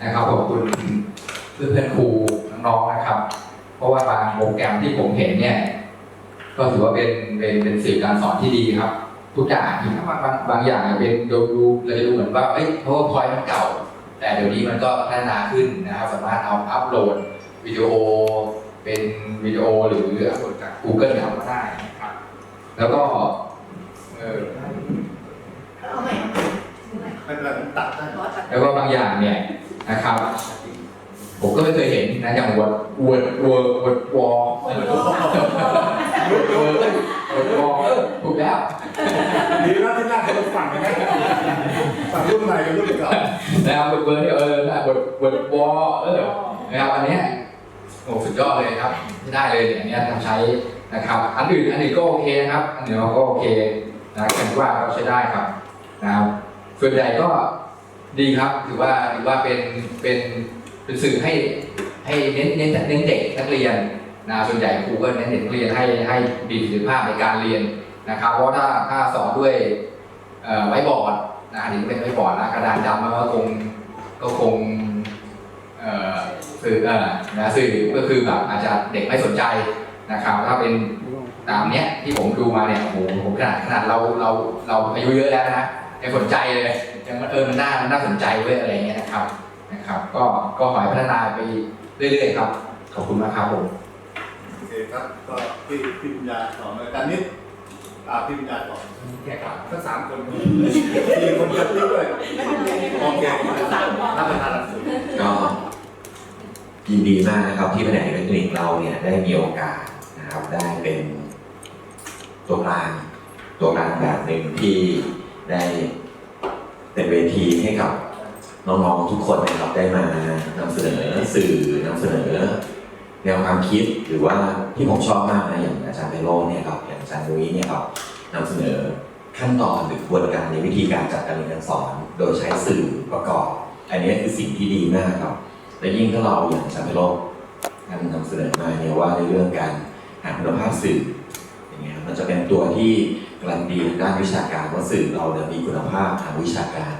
นะครับขอบคุณเพื่อนๆครูน้องๆนะครับ เพราะว่าบางโปรแกรมที่ผมเห็นเนี่ย ก็ถือว่าเป็นเป็นเป็นสื่อการสอนที่ดีครับ ทุกอย่างถึงบางบางบางอย่างเนี่ยเป็นดูดูเราจะดูเหมือนว่าเอ้ย powerpoint มันเก่า แต่เดี๋ยวนี้มันก็พัฒนาขึ้นนะครับสามารถเอาอัพโหลดวิดีโอเป็นวิดีโอหรืออัพโหลดจาก Google ทำมาได้นะครับ แล้วก็เออเอาใหม่เอาใหม่ไม่เป็นไรผมตัดได้ขอตัดแล้วก็บางอย่างเนี่ย นะครับ ผมก็ไม่เคยเห็นนะอย่างวอดวอดวอดวอดวอลวอดวอดวอลถูกแล้วดีนะที่นั่งคนละฝั่งนะฝั่งรุ่นใหม่กับรุ่นเก่านะครับเบอร์ที่เออนะวอดวอดวอลเออนะครับอันเนี้ยโอ้สุดยอดเลยครับที่ได้เลยเนี่ยอันเนี้ยทำใช้นะครับ อันอื่นอันอื่นก็โอเคนะครับ อันอื่นก็โอเคนะแคนว่าก็ใช้ได้ครับนะครับส่วนใหญ่ก็ ดีครับถือว่าถือว่าเป็นเป็นเป็นสื่อให้ให้เน้นเน้นเน้นเด็กนักเรียนนะส่วนใหญ่ครูก็เน้นเด็กนักเรียนให้ให้มีประสิทธิภาพในการเรียนนะครับ เพราะถ้าถ้าสอนด้วยเอ่อไว้บอร์ดนะอันนี้เป็นไว้บอร์ดนะกระดานดำมันก็คงก็คงเอ่อสื่อเอ่อนะสื่อก็คือแบบอาจจะเด็กไม่สนใจนะครับ ถ้าเป็นตามเนี้ยที่ผมดูมาเนี่ยโอ้โหผมขนาดขนาดเราเราเราอายุเยอะแล้วนะยังสนใจเลย ยังเออมันน่ามันน่าสนใจเว้ยอะไรเงี้ยนะครับนะครับ ก็ก็ขอให้พัฒนาไปเรื่อยๆครับ ขอบคุณมากครับผมโอเคครับก็พี่พี่ปัญญาต่อมาการนิดอ่าพี่ปัญญาต่อแค่ครับทั้งสามคนสี่คนกับพี่ด้วยโอเครับประทานหนังสือก็ยินดีมากนะครับที่แผนกอิเล็กทรอนิกส์เราเนี่ยได้มีโอกาสนะครับได้เป็นตัวกลางตัวกลางแบบหนึ่งที่ได้ เป็นเวทีให้กับน้องๆทุกคนนะครับได้มานำเสนอสื่อนำเสนอ แนวความคิดหรือว่าที่ผมชอบมากนะอย่างอาจารย์ไพโรจน์เนี่ยครับอย่างอาจารย์นุ้ยเนี่ยครับนำเสนอขั้นตอนหรือกระบวนการในวิธีการจัดการเรียนการสอน โดยใช้สื่อประกอบ อันนี้คือสิ่งที่ดีมากครับ และยิ่งถ้าเราอย่างอาจารย์ไพโรจน์ท่านนำเสนอมาเนี่ยว่าในเรื่องการหาคุณภาพสื่ออย่างเงี้ยมันจะเป็นตัวที่ การันตีด้านวิชาการว่าสื่อเราเนี่ยมีคุณภาพทางวิชาการ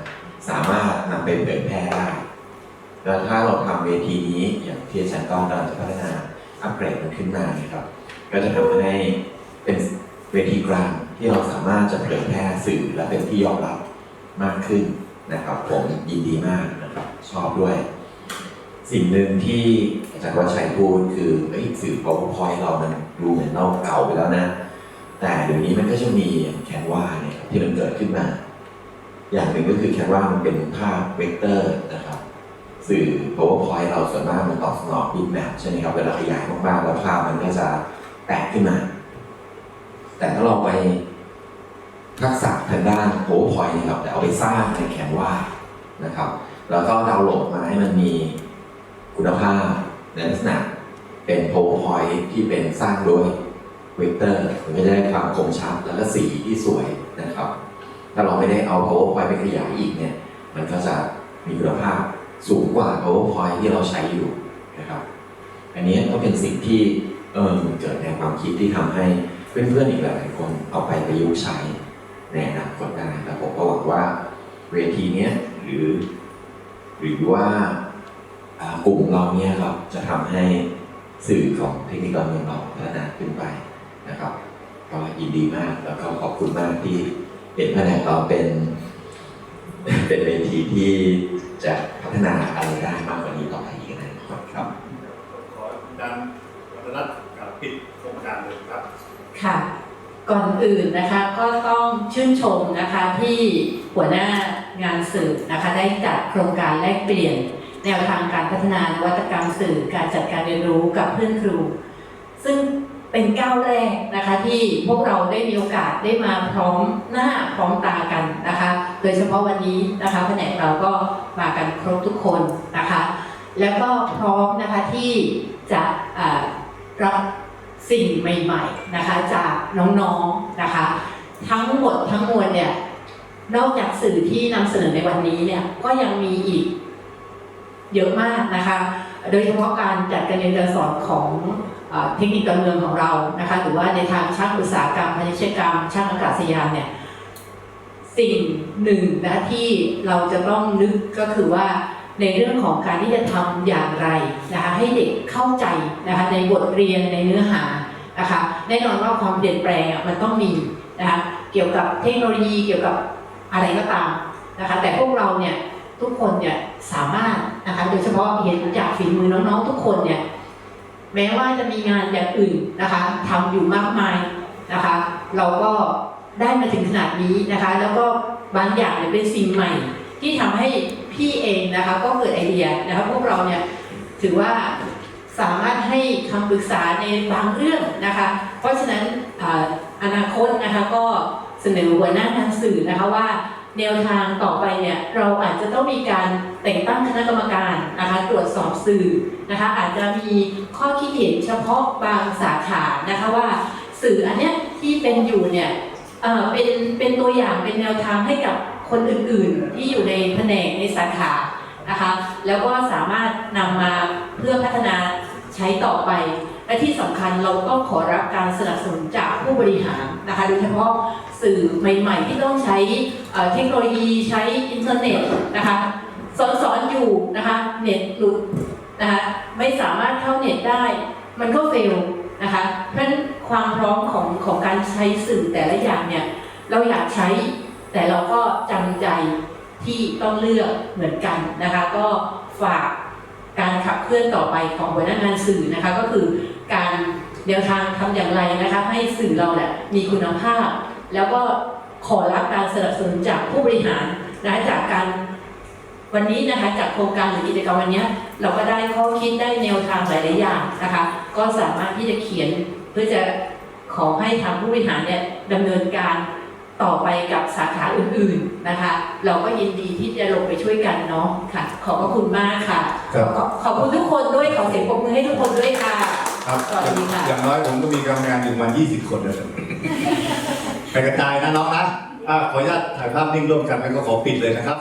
สามารถนำไปเผยแพร่ได้ แล้วถ้าเราทำเวทีนี้อย่างที่อาจารย์ก้อนกำลังจะพัฒนาอัปเกรดมันขึ้นมาเนี่ยครับ ก็จะทำให้เป็นเวทีกลางที่เราสามารถจะเผยแพร่สื่อและเป็นที่ยอมรับมากขึ้นนะครับ ผมยินดีมากนะครับชอบด้วย สิ่งหนึ่งที่อาจารย์วัชชัยพูดคือเอ้สื่อ powerpoint เรามันดูเหมือนเราเก่าไปแล้วนะ แต่เดี๋ยวนี้มันก็จะมีแคนวาเนี่ยที่มันเกิดขึ้นมา อย่างหนึ่งก็คือแคนวามันเป็นภาพเวกเตอร์นะครับสื่อ powerpoint เราส่วนมากมันตอบสนอง bitmap ใช่ไหมครับเวลาขยายมากๆแล้วภาพมันก็จะแตกขึ้นมา แต่ถ้าเราไปทักษะทางด้าน powerpoint นะครับแต่เอาไปสร้างในแคนวานะครับแล้วก็ดาวน์โหลดมาให้มันมีคุณภาพในลักษณะเป็น powerpoint ที่เป็นสร้างโดย เวกเตอร์มันก็จะได้ความคมชัดแล้วก็สีที่สวยนะครับ ถ้าเราไม่ได้เอา powerpoint ไปขยายอีกเนี่ย มันก็จะมีคุณภาพสูงกว่า powerpoint ที่เราใช้อยู่นะครับ อันนี้ก็เป็นสิ่งที่เออเกิดในความคิดที่ทำให้เพื่อนๆอีกหลายๆคนเอาไปประยุกต์ใช้ในอนาคตได้แล้วผมก็หวังว่าเวทีนี้หรือ หรือว่ากลุ่มเราเนี่ยครับจะทำให้สื่อของเทคนิคการเมืองเราพัฒนาขึ้นไป นะครับก็ยินดีมากแล้วก็ขอบคุณมากที่เห็นแผนกเราเป็นเป็นเวทีที่จะพัฒนาอะไรได้มากกว่านี้ต่อไปอีกนะครับครับขอดันวัฒนกับปิดโครงการเลยครับ ค่ะ ก่อนอื่นนะคะก็ต้องชื่นชมนะคะที่หัวหน้างานสื่อนะคะได้จัดโครงการแลกเปลี่ยน แนวทางการพัฒนานวัตกรรมสื่อการจัดการเรียนรู้กับเพื่อนครู ซึ่ง เป็นก้าวแรกนะคะที่พวกเราได้มีโอกาสได้มาพร้อมหน้าพร้อมตากันนะคะ โดยเฉพาะวันนี้นะคะแผนกเราก็มากันครบทุกคนนะคะ แล้วก็พร้อมนะคะที่จะรับสิ่งใหม่ๆนะคะจากน้องๆนะคะ ทั้งหมดทั้งมวลเนี่ยนอกจากสื่อที่นำเสนอในวันนี้เนี่ยก็ยังมีอีกเยอะมากนะคะ โดยเฉพาะการจัดการเรียนการสอนของ เทคนิคการเมืองของเรานะคะหรือว่าในทางช่างอุตสาหกรรมพาณิชยกรรม ช่างอากาศยานเนี่ยสิ่งหนึ่งนะที่เราจะต้องนึกก็คือว่าในเรื่องของการที่จะทำอย่างไรนะคะให้เด็กเข้าใจนะคะในบทเรียนในเนื้อหานะคะแน่นอนว่าความเปลี่ยนแปลงอะมันต้องมีนะคะเกี่ยวกับเทคโนโลยีเกี่ยวกับอะไรก็ตามนะคะแต่พวกเราเนี่ยทุกคนเนี่ยสามารถนะคะโดยเฉพาะเห็นจากฝีมือน้องๆ ทุกคนเนี่ย แม้ว่าจะมีงานอย่างอื่นนะคะทำอยู่มากมายนะคะ เราก็ได้มาถึงขนาดนี้นะคะ แล้วก็บางอย่างเนี่ยเป็นสิ่งใหม่ ที่ทำให้พี่เองนะคะ ก็เกิดไอเดียนะคะพวกเราเนี่ยถือว่าสามารถให้คำปรึกษาในบางเรื่องนะคะ เพราะฉะนั้นออนาคตนะคะก็เสนอหัวหน้างานสื่อนะคะว่า แนวทางต่อไปเนี่ยเราอาจจะต้องมีการแต่งตั้งคณะกรรมการนะคะตรวจสอบสื่อนะคะอาจจะมีข้อคิดเห็นเฉพาะบางสาขานะคะว่าสื่ออันเนี้ยที่เป็นอยู่เนี่ยเอ่อเป็นเป็นตัวอย่างเป็นแนวทางให้กับคนอื่นๆ ที่อยู่ในแผนกในสาขานะคะแล้วก็สามารถนำมาเพื่อพัฒนาใช้ต่อไป และที่สำคัญเราต้องขอรับการสนับสนุนจากผู้บริหารนะคะโดยเฉพาะสื่อใหม่ๆ ที่ต้องใช้เทคโนโลยีใช้อินเทอร์เน็ตนะคะสอนสอนอยู่นะคะเน็ตหลุดนะคะไม่สามารถเข้าเน็ตได้ มันก็เฟลนะคะเพราะฉะนั้นความพร้อมของของการใช้สื่อแต่ละอย่างเนี่ยเราอยากใช้แต่เราก็จำใจที่ต้องเลือกเหมือนกันนะคะก็ฝาก การขับเคลื่อนต่อไปของหัวหน้างานสื่อนะคะ ก็คือการแนวทางทำอย่างไรนะคะให้สื่อเราเนี่ยมีคุณภาพ แล้วก็ขอรับการสนับสนุนจากผู้บริหารนะจากการวันนี้นะคะจากโครงการหรือกิจกรรมวันนี้เราก็ได้ข้อคิดได้แนวทางหลายๆอย่างนะคะ ก็สามารถที่จะเขียนเพื่อจะขอให้ทางผู้บริหารเนี่ยดำเนินการ ต่อไปกับสาขาอื่นๆนะคะ เราก็ยินดีที่จะลงไปช่วยกันเนาะค่ะ ขอบพระคุณมากค่ะ ครับ ขอขอบคุณทุกคนด้วยขอเสียงปรบมือให้ทุกคนด้วยค่ะ ครับสวัสดีค่ะ อย่างน้อยผมก็มีกรรมการอยู่ประมาณ20 คนเลยไปกระจายนะน้องนะอ่าขออนุญาตถ่ายภาพนิ่งร่วมกันแล้วก็ขอปิดเลยนะครับ